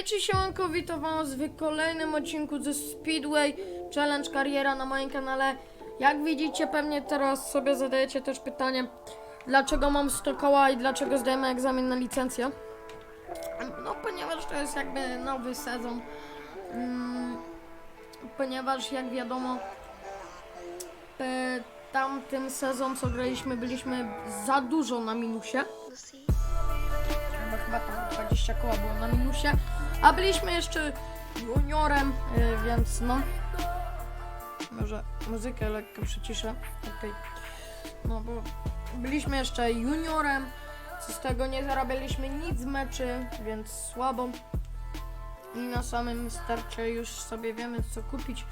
Hej, czy siemanko, witam was w kolejnym odcinku ze Speedway Challenge Kariera na moim kanale. Jak widzicie, pewnie teraz sobie zadajecie też pytanie, dlaczego mam 100 koła i dlaczego zdajemy egzamin na licencję. No, ponieważ to jest jakby nowy sezon. Mm, ponieważ jak wiadomo, e, tamtym sezon, co graliśmy, byliśmy za dużo na minusie bo chyba tam 20 koła było na minusie, a byliśmy jeszcze juniorem, y, więc no. Może muzykę lekko przyciszę. Okej. No bo byliśmy jeszcze juniorem, z tego nie zarabialiśmy nic z meczy, więc słabo. I na samym starcie już sobie wiemy co kupić.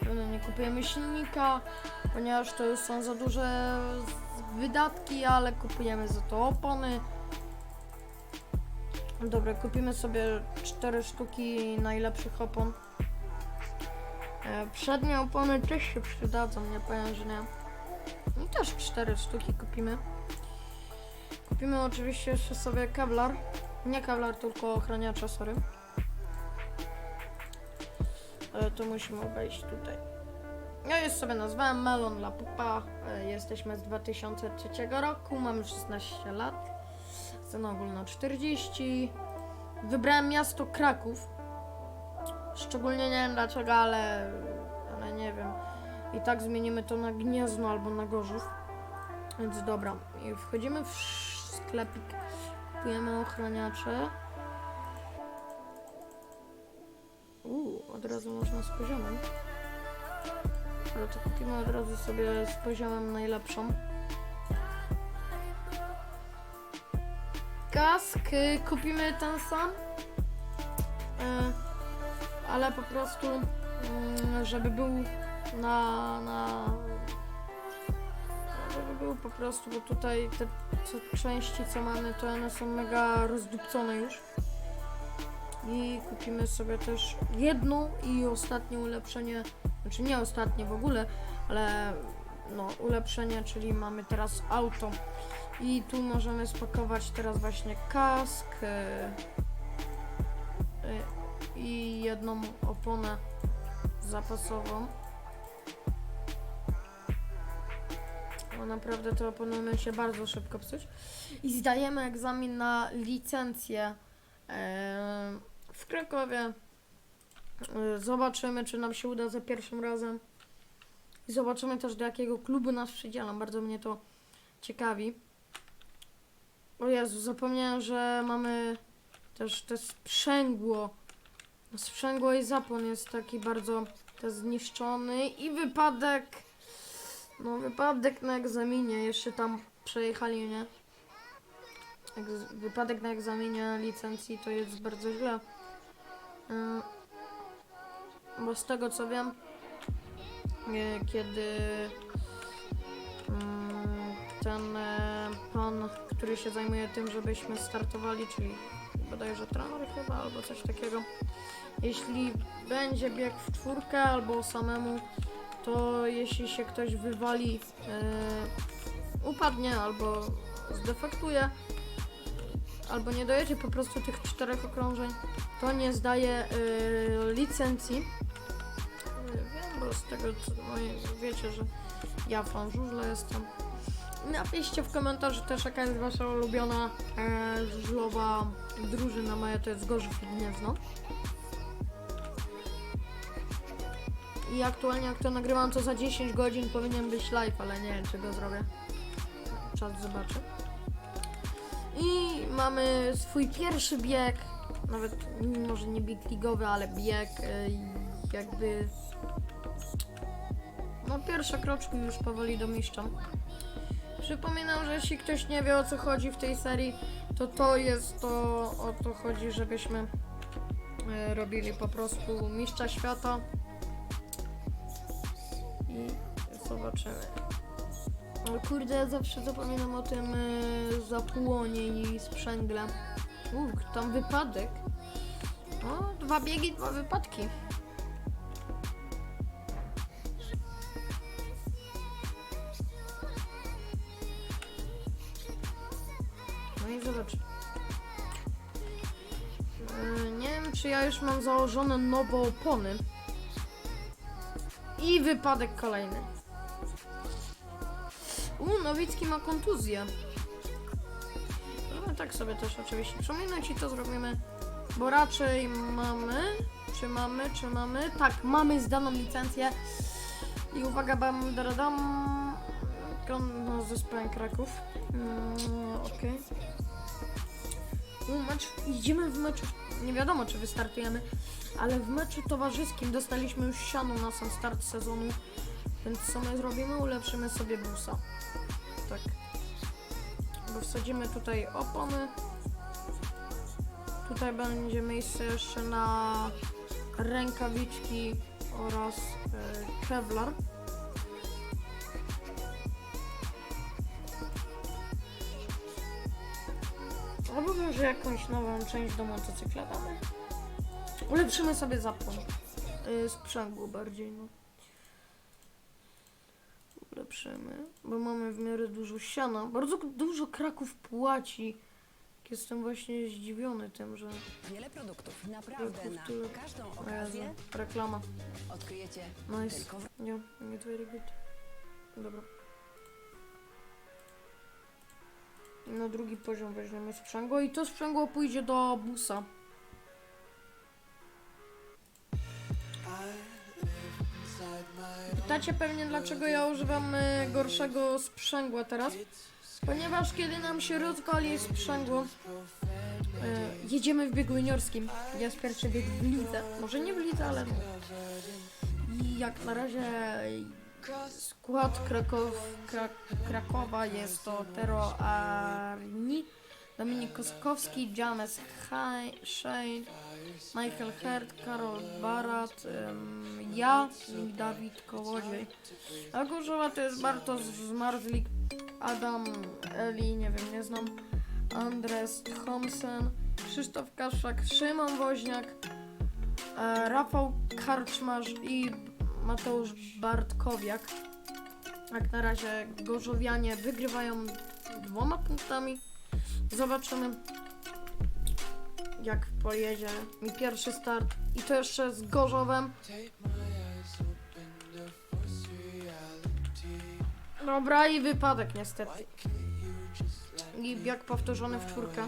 Pewno nie kupujemy silnika, ponieważ to już są za duże wydatki, ale kupujemy za to opony. Dobra, kupimy sobie cztery sztuki najlepszych opon. E, przednie opony też się przydadzą, nie powiem, że nie. I też cztery sztuki kupimy. Kupimy oczywiście jeszcze sobie kevlar. Nie kevlar, tylko ochraniacza, sorry. E, to musimy obejść tutaj. Ja już sobie nazwałem Melon La Pupa. E, jesteśmy z 2003 roku, mamy 16 lat. Cena ogólna 40. Wybrałem miasto Kraków. Szczególnie nie wiem dlaczego, ale, ale nie wiem. I tak zmienimy to na Gniezno albo na Gorzów. Więc dobra. I wchodzimy w sklepik. Kupujemy ochraniacze. Uuu, od razu można z poziomem. Ale to kupimy od razu sobie z poziomem najlepszą. Kask y, kupimy ten sam, y, ale po prostu, mm, żeby był na, na żeby był po prostu, bo tutaj te co, części co mamy, to one są mega rozdupcone już. I kupimy sobie też jedno i ostatnie ulepszenie, znaczy nie ostatnie w ogóle, ale no ulepszenie, czyli mamy teraz auto. I tu możemy spakować teraz właśnie kask e, e, i jedną oponę zapasową. Bo naprawdę te opony umieją się bardzo szybko psuć. I zdajemy egzamin na licencję e, w Krakowie. Zobaczymy, czy nam się uda za pierwszym razem. I zobaczymy też, do jakiego klubu nas przydzielam. Bardzo mnie to ciekawi. O Jezu, zapomniałem, że mamy też te sprzęgło. Sprzęgło i zapłon jest taki bardzo te zniszczony i wypadek. No wypadek na egzaminie, jeszcze tam przejechali, nie? Wypadek na egzaminie licencji to jest bardzo źle. Yy, bo z tego co wiem, yy, kiedy ten e, pan, który się zajmuje tym, żebyśmy startowali, czyli bodajże trener chyba, albo coś takiego. Jeśli będzie bieg w czwórkę albo samemu, to jeśli się ktoś wywali, e, upadnie albo zdefektuje, albo nie dojedzie po prostu tych czterech okrążeń, to nie zdaje e, licencji. E, Wiem, bo z tego co no, wiecie, że ja fan żużla jestem. Napiszcie w komentarzu też jaka jest wasza ulubiona e, żużlowa drużyna. Moja to jest Gorzów i Gniezno. I aktualnie jak to nagrywam to za 10 godzin powinien być live, ale nie wiem czy go zrobię. Czas zobaczy. I mamy swój pierwszy bieg, nawet może nie bieg ligowy, ale bieg e, jakby no pierwsze kroczki już powoli domieszczam. Przypominam, że jeśli ktoś nie wie o co chodzi w tej serii, to to jest to, o to chodzi, żebyśmy e, robili po prostu mistrza świata i zobaczymy. O kurde, ja zawsze zapominam o tym e, zapłonie i sprzęgle. Uch, tam wypadek. O, dwa biegi, dwa wypadki. Już mam założone nowe opony. I wypadek kolejny. U, Nowicki ma kontuzję. No tak sobie też oczywiście przypominać i to zrobimy, bo raczej mamy, czy mamy, czy mamy, tak, mamy zdaną licencję i uwaga, bam, daradam, no, z zespołem Kraków, mm, okej. U, Mecz, idziemy w meczu, nie wiadomo czy wystartujemy, ale w meczu towarzyskim dostaliśmy już siano na sam start sezonu, więc co my zrobimy? Ulepszymy sobie busa. Tak. Bo wsadzimy tutaj opony. Tutaj będzie miejsce jeszcze na rękawiczki oraz e, kevlar. Albo może jakąś nową część do motocykla damy. Ulepszymy sobie zapłon. Yy, sprzęgło bardziej, no. Ulepszymy, bo mamy w miarę dużo siana. Bardzo dużo Kraków płaci. Jestem właśnie zdziwiony tym, że... Wiele produktów, naprawdę na tyle- każdą Jezu, okazję reklama. odkryjecie Nice. tylko w Nie, nie good. Dobra. Na drugi poziom weźmiemy sprzęgło i to sprzęgło pójdzie do busa. Pytacie pewnie dlaczego ja używam y, gorszego sprzęgła teraz? Ponieważ kiedy nam się rozwali sprzęgło, y, jedziemy w biegu juniorskim. Jest pierwszy bieg w lidze. Może nie w lidze, ale no. I jak na razie skład Krak, Krakowa jest to Tero Arni, Dominik Kosakowski, James Shane, Michael Hert, Karol Barat, ym, ja i Dawid Kołodziej. A Gorzowa to jest Bartosz Zmarzlik, Adam Eli, nie wiem, nie znam, Andres Thomsen, Krzysztof Kaszak, Szymon Woźniak, e, Rafał Karczmarz i Mateusz Bartkowiak. Jak na razie Gorzowianie wygrywają dwoma punktami. Zobaczymy jak pojedzie mi pierwszy start i to jeszcze z Gorzowem. Dobra i wypadek niestety. I bieg powtórzony w czwórkę.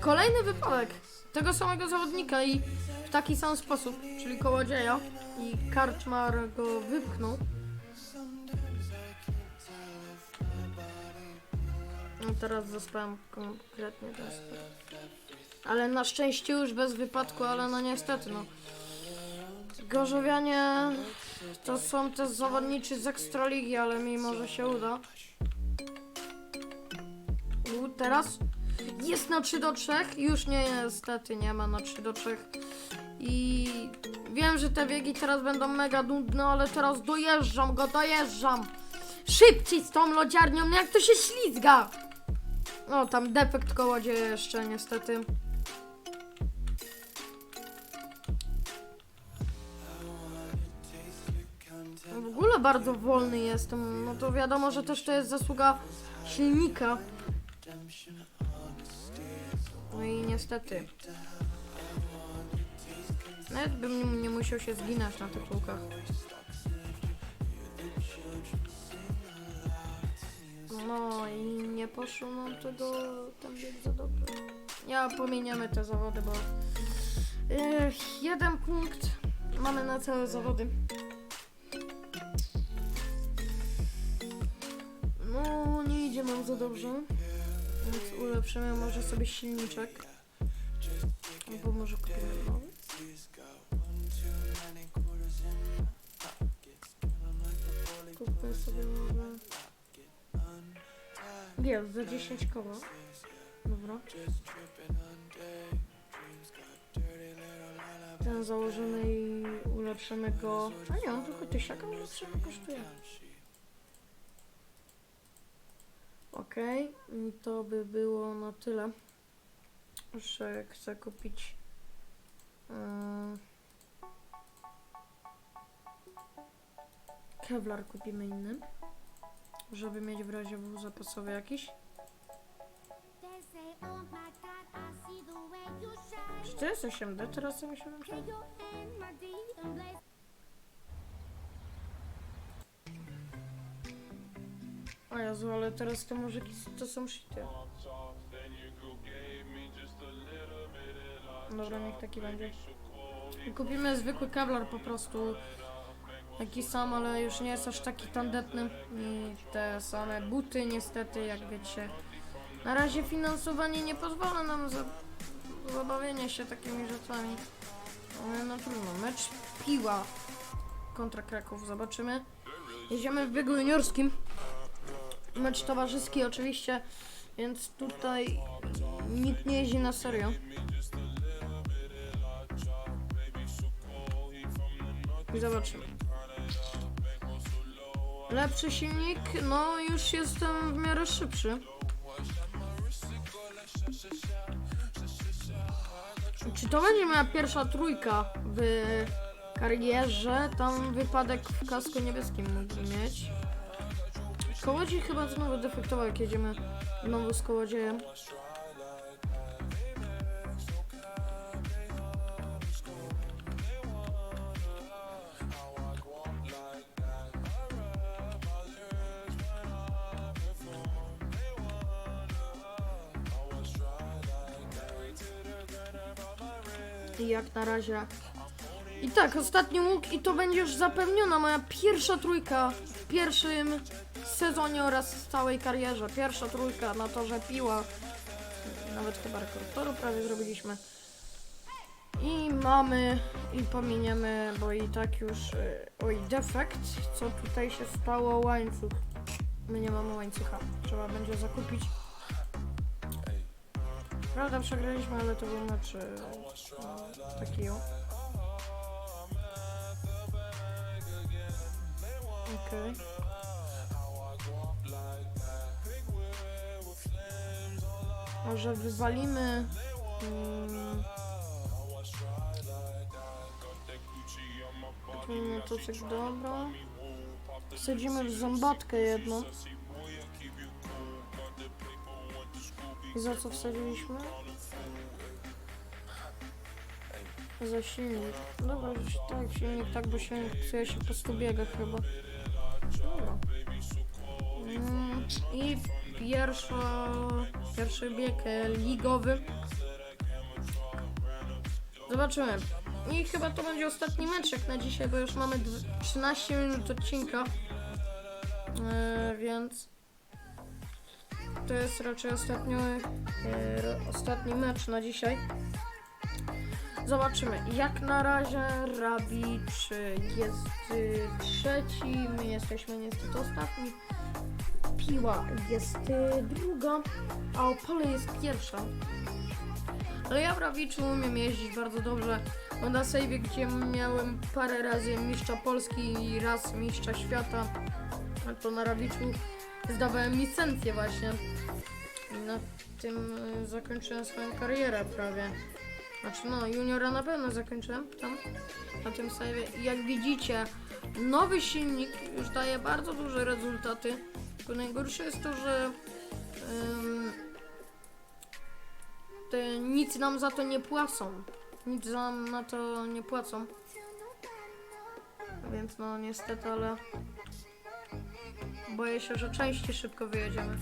Kolejny wypadek tego samego zawodnika i w taki sam sposób, czyli kołodzieja i Karczmar go wypchnął. No teraz zostałem konkretnie ten start. Ale na szczęście już bez wypadku, ale no niestety no. Gorzowianie to są też zawodniczy z Ekstraligi, ale mimo, że się uda. U, teraz jest na 3 do 3, już nie niestety nie ma na 3 do 3. I wiem, że te biegi teraz będą mega nudne, ale teraz dojeżdżam go, dojeżdżam. Szybciej z tą lodziarnią, no jak to się ślizga. No tam defekt kołodzieja jeszcze niestety. W ogóle bardzo wolny jestem, no to wiadomo, że też to jest zasługa silnika. No i niestety. Nawet bym nie musiał się zginać na tych łukach. No i nie poszło nam tego ten bieg za dobrze. Ja pomieniamy te zawody, bo yy, jeden punkt mamy na całe zawody. No nie idzie nam za dobrze. Więc ulepszymy może sobie silniczek. Albo może kupimy nowy. Kupmy sobie może... Jest, za 10 koła. Dobra. Ten założymy i ulepszymy go... A nie, on tylko tysiaka ulepszymy kosztuje. Okej, i to by było na tyle, że chcę kupić. Yy, Kevlar kupimy inny. Żeby mieć w razie W zapasowy jakiś. Czy to jest 8D? Teraz sobie się Take O Jezu, ale teraz te muzyki to są shity. Dobra, niech taki będzie. Kupimy zwykły kevlar po prostu. Taki sam, ale już nie jest aż taki tandetny. I te same buty niestety, jak wiecie. Na razie finansowanie nie pozwala nam za zabawienie się takimi rzeczami. Ale no trudno. Mecz piła kontra Kraków. Zobaczymy. Jedziemy w biegu juniorskim. Mecz towarzyski oczywiście, więc tutaj nikt nie jeździ na serio. I zobaczymy. Lepszy silnik, no już jestem w miarę szybszy. Czy to będzie moja pierwsza trójka w karierze? Tam wypadek w kasku niebieskim mógł mieć. Kołodziej chyba znowu defektował, jak jedziemy znowu z kołodziejem. Jak na razie. I tak, ostatni łuk i to będzie już zapewniona moja pierwsza trójka w pierwszym sezonie oraz w całej karierze. Pierwsza trójka na torze piła. Nawet chyba rekord toru prawie zrobiliśmy. I mamy, i pominiemy, bo i tak już, y, oj, defekt, co tutaj się stało, łańcuch. My nie mamy łańcucha, trzeba będzie zakupić. Prawda, przegraliśmy, ale to był mecz y, taki o. Okej. Może wywalimy. Mm, ten motocykl, dobra. Wsadzimy w zębatkę jedną. I za co wsadziliśmy? Za silnik. Dobra, tak, silnik tak, bo silnik psuje się po 100 biegach chyba. Dobra. Mm, I pierwsza, pierwszy bieg e, ligowy. Zobaczymy. I chyba to będzie ostatni meczek na dzisiaj, bo już mamy dw- 13 minut odcinka. E, więc to jest raczej ostatni, e, ostatni mecz na dzisiaj. Zobaczymy. Jak na razie Rabicz jest y, trzeci, my jesteśmy niestety ostatni. Piła jest y, druga, a Opole jest pierwsza. Ale ja w Rawiczu umiem jeździć bardzo dobrze. Bo na sejwie, gdzie miałem parę razy mistrza Polski i raz mistrza świata, a to na Rawiczu zdawałem licencję właśnie. I na tym y, zakończyłem swoją karierę prawie. Znaczy no, juniora na pewno zakończyłem tam, na tym sejwie. I jak widzicie, nowy silnik już daje bardzo duże rezultaty. Najgorsze jest to, że ym, te, nic nam za to nie płacą. Nic nam na to nie płacą. Więc no niestety, ale boję się, że częściej szybko wyjedziemy.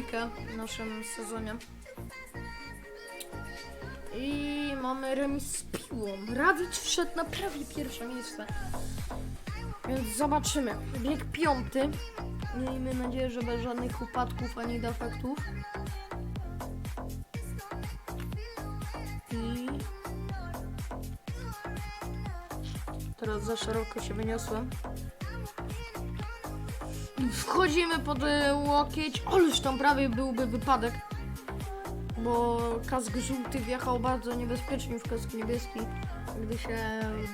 Trójkę w naszym sezonie. I mamy remis z piłą. Rawicz wszedł na prawie pierwsze miejsce. Więc zobaczymy. Bieg piąty. Miejmy nadzieję, że bez żadnych upadków ani defektów. I teraz za szeroko się wyniosłem. Wchodzimy pod e, łokieć. Ależ tam prawie byłby wypadek. Bo kask żółty wjechał bardzo niebezpiecznie w kask niebieski. gdy się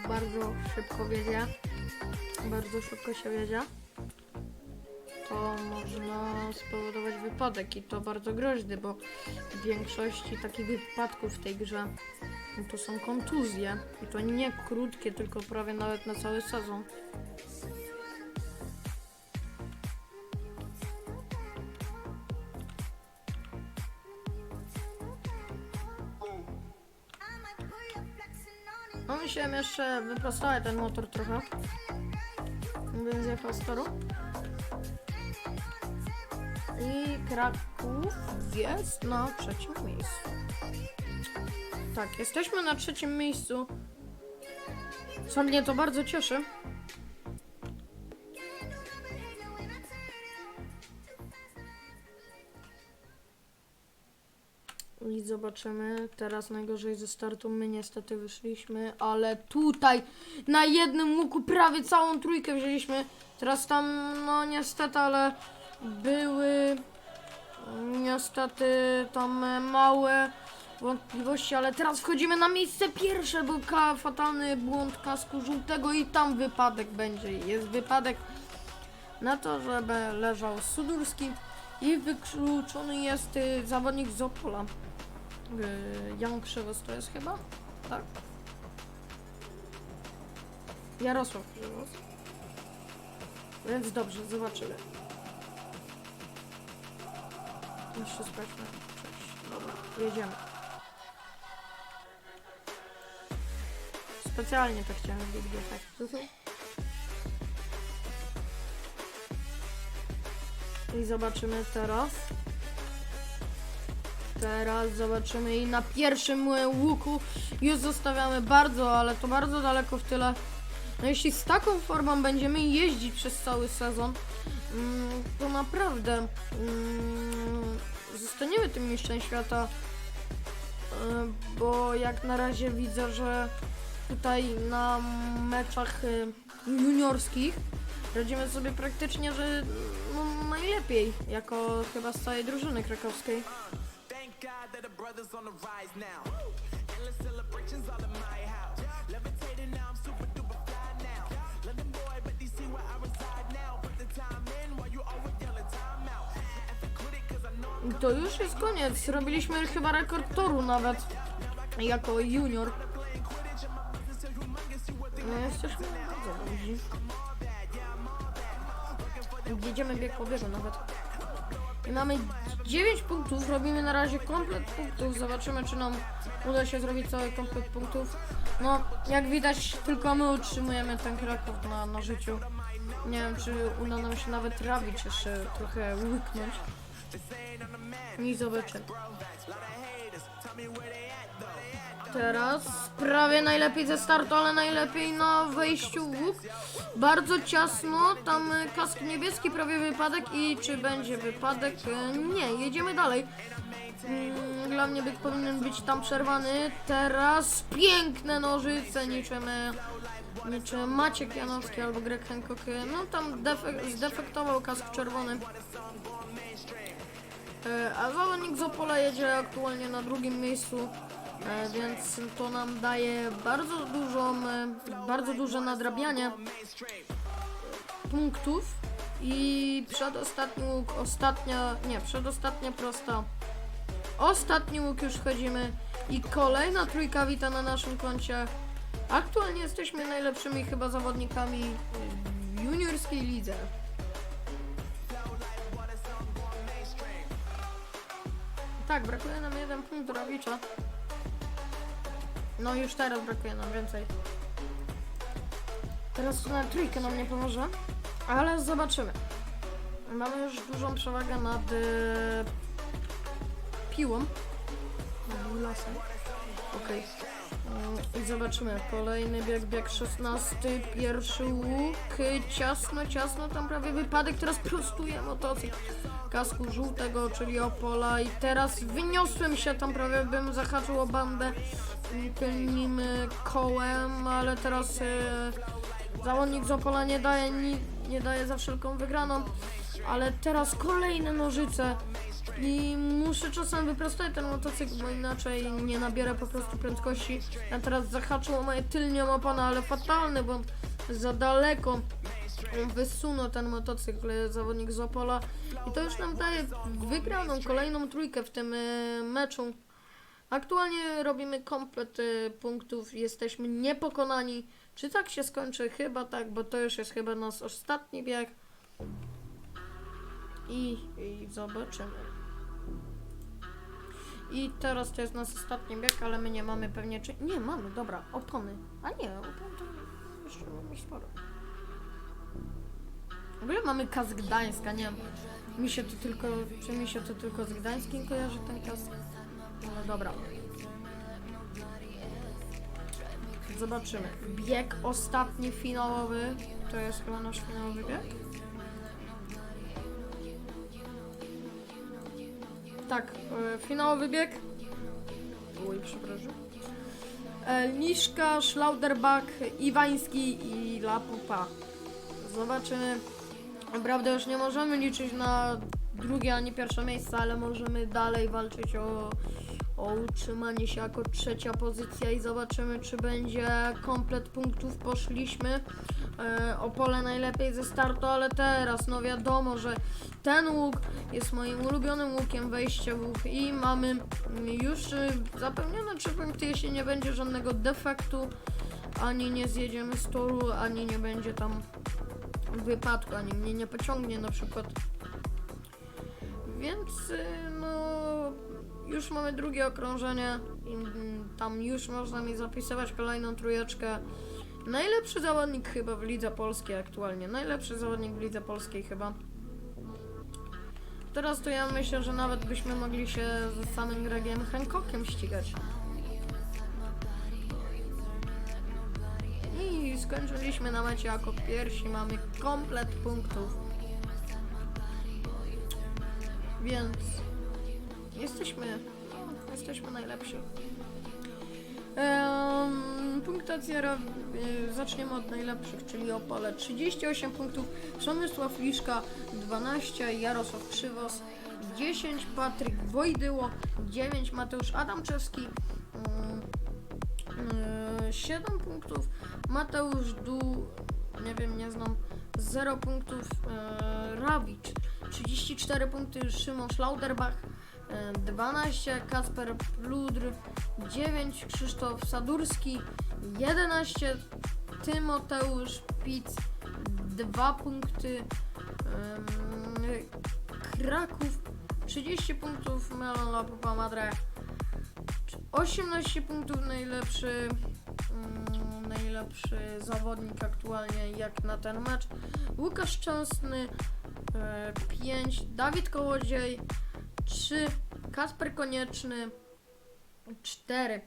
bardzo szybko wiedzie, bardzo szybko się wiedzie, to można spowodować wypadek i to bardzo groźny, bo w większości takich wypadków w tej grze to są kontuzje i to nie krótkie, tylko prawie nawet na cały sezon. Musiałem jeszcze wyprostować ten motor trochę. Więc jechał z toru. I Kraków jest na trzecim miejscu. Tak, jesteśmy na trzecim miejscu. Co mnie to bardzo cieszy. I zobaczymy. Teraz najgorzej ze startu my niestety wyszliśmy, ale tutaj na jednym łuku prawie całą trójkę wzięliśmy. Teraz tam, no niestety, ale były niestety tam małe wątpliwości, ale teraz wchodzimy na miejsce pierwsze, bo ka fatalny błąd kasku żółtego i tam wypadek będzie. Jest wypadek na to, żeby leżał Sudurski i wykluczony jest y, zawodnik z Opola. Y, Jan Krzywos to jest chyba? Tak. Jarosław Krzywos. Więc dobrze, zobaczymy. Jeszcze sprawdźmy. Cześć. Dobra, jedziemy. Specjalnie to chciałem tak. I zobaczymy teraz. Teraz zobaczymy i na pierwszym łuku już zostawiamy bardzo, ale to bardzo daleko w tyle. No jeśli z taką formą będziemy jeździć przez cały sezon, mm, to naprawdę mm, zostaniemy tym mistrzem świata. E, Bo jak na razie widzę, że tutaj na meczach e, juniorskich radzimy sobie praktycznie, że najlepiej, jako chyba z całej drużyny krakowskiej. To już jest koniec. Robiliśmy chyba rekord toru nawet. Jako junior. No jesteśmy bardzo. Jedziemy bieg po biegu nawet. I mamy 9 punktów, robimy na razie komplet punktów. Zobaczymy, czy nam uda się zrobić cały komplet punktów. No, jak widać, tylko my utrzymujemy ten Kraków na, na życiu. Nie wiem, czy uda nam się nawet trawić jeszcze trochę łyknąć. I zobaczymy. Teraz prawie najlepiej ze startu, ale najlepiej na wejściu w łuk. Bardzo ciasno, tam kask niebieski, prawie wypadek i czy będzie wypadek? Nie, jedziemy dalej. Mm, Dla mnie byk powinien być tam przerwany. Teraz piękne nożyce niczym, niczym Maciek Janowski albo Greg Hancock. No tam defek zdefektował kask czerwony. E, A zawodnik z Opola jedzie aktualnie na drugim miejscu, więc to nam daje bardzo dużą, e, bardzo duże nadrabianie punktów i przedostatni łuk, ostatnia, nie, przedostatnia prosta. Ostatni łuk już wchodzimy i kolejna trójka wita na naszym koncie. Aktualnie jesteśmy najlepszymi chyba zawodnikami w juniorskiej lidze. Tak, brakuje nam jeden punkt Rawicza. No już teraz brakuje nam więcej. Teraz na trójkę nam nie pomoże, ale zobaczymy. Mamy już dużą przewagę nad e, piłą. Nad lasem. Okej. Mm, I zobaczymy. Kolejny bieg, bieg 16, pierwszy łuk. Ciasno, ciasno, tam prawie wypadek. Teraz prostuję motocykl kasku żółtego, czyli Opola. I teraz wyniosłem się, tam prawie bym zahaczył o bandę tylnym e, kołem, ale teraz e, zawodnik z Opola nie daje, ni, nie daje za wszelką wygraną, ale teraz kolejne nożyce. I muszę czasem wyprostować ten motocykl, bo inaczej nie nabiorę po prostu prędkości. Ja teraz zahaczył o moje tylnią oponę, ale fatalny, bo za daleko wysunął ten motocykl zawodnik z Opola. I to już nam daje wygraną kolejną trójkę w tym e, meczu. Aktualnie robimy komplet e, punktów, jesteśmy niepokonani. Czy tak się skończy? Chyba tak, bo to już jest chyba nasz ostatni bieg. I, i zobaczymy. I teraz to jest nasz ostatni bieg, ale my nie mamy pewnie czy... Nie, mamy, dobra, opony. A nie, opon to jeszcze mamy sporo. W ogóle mamy kask Gdańska, nie wiem. Mi się to tylko, czy mi się to tylko z Gdańskim kojarzy ten kask? No dobra. Zobaczymy. Bieg ostatni, finałowy. To jest chyba nasz finałowy bieg? Tak, e, finałowy bieg. Oj, przepraszam. E, Liszka, Schlauderbach, Iwański i Lapupa. Zobaczymy. Naprawdę już nie możemy liczyć na drugie ani pierwsze miejsce, ale możemy dalej walczyć o, o utrzymanie się jako trzecia pozycja i zobaczymy, czy będzie komplet punktów. Poszliśmy e, o pole najlepiej ze startu, ale teraz, no wiadomo, że ten łuk jest moim ulubionym łukiem, wejście w łuk i mamy już y, zapewnione 3 punkty, jeśli nie będzie żadnego defektu, ani nie zjedziemy z toru, ani nie będzie tam wypadku, ani mnie nie pociągnie na przykład. Więc y, no już mamy drugie okrążenie i mm, tam już można mi zapisywać kolejną trójeczkę. Najlepszy zawodnik chyba w Lidze Polskiej aktualnie. Najlepszy zawodnik w Lidze Polskiej chyba. Teraz to ja myślę, że nawet byśmy mogli się ze samym Gregiem Hancockiem ścigać. Skończyliśmy na mecie jako pierwsi, mamy komplet punktów. Więc jesteśmy, jesteśmy najlepsi. Em, punktacja ra- y, zaczniemy od najlepszych, czyli Opole 38 punktów, Przemysław Liszka 12, Jarosław Krzywos 10, Patryk Wojdyło 9, Mateusz Adamczewski 7 punktów, Mateusz Du, nie wiem, nie znam, 0 punktów, e, Rawicz 34 punkty, Szymon Schlauderbach e, 12, Kasper Pludr 9, Krzysztof Sadurski 11, Tymoteusz Pic 2 punkty, Kraków 30 punktów, Melon Lapupa Madre 18 punktów najlepszy najlepszy zawodnik aktualnie jak na ten mecz. Łukasz Szczęsny 5 Dawid Kołodziej 3 Kasper Konieczny 4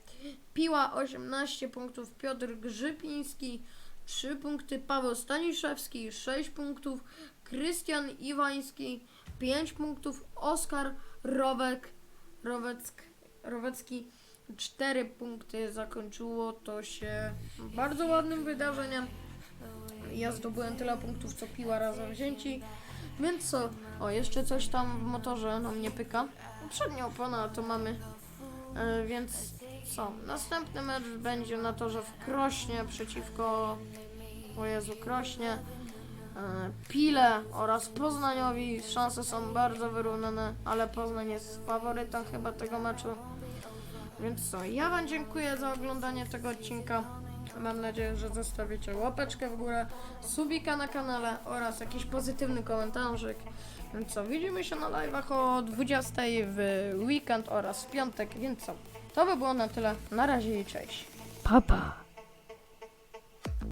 Piła 18 punktów Piotr Grzypiński 3 punkty Paweł Staniszewski 6 punktów Krystian Iwański 5 punktów Oskar Rowek Roweck, Rowecki 4 punkty zakończyło to się bardzo ładnym wydarzeniem. Ja zdobyłem tyle punktów co piła razem wzięci. Więc co? O, jeszcze coś tam w motorze nam nie pyka. Przednia opona to mamy. E, więc co? Następny mecz będzie na torze w Krośnie przeciwko o Jezu, Krośnie. E, Pile oraz Poznaniowi. Szanse są bardzo wyrównane, ale Poznań jest faworytem chyba tego meczu. Więc co, ja Wam dziękuję za oglądanie tego odcinka. Mam nadzieję, że zostawicie łapeczkę w górę, subika na kanale oraz jakiś pozytywny komentarzyk. Więc co, widzimy się na live'ach o 20 w weekend oraz w piątek, więc co, to by było na tyle. Na razie i cześć. Papa.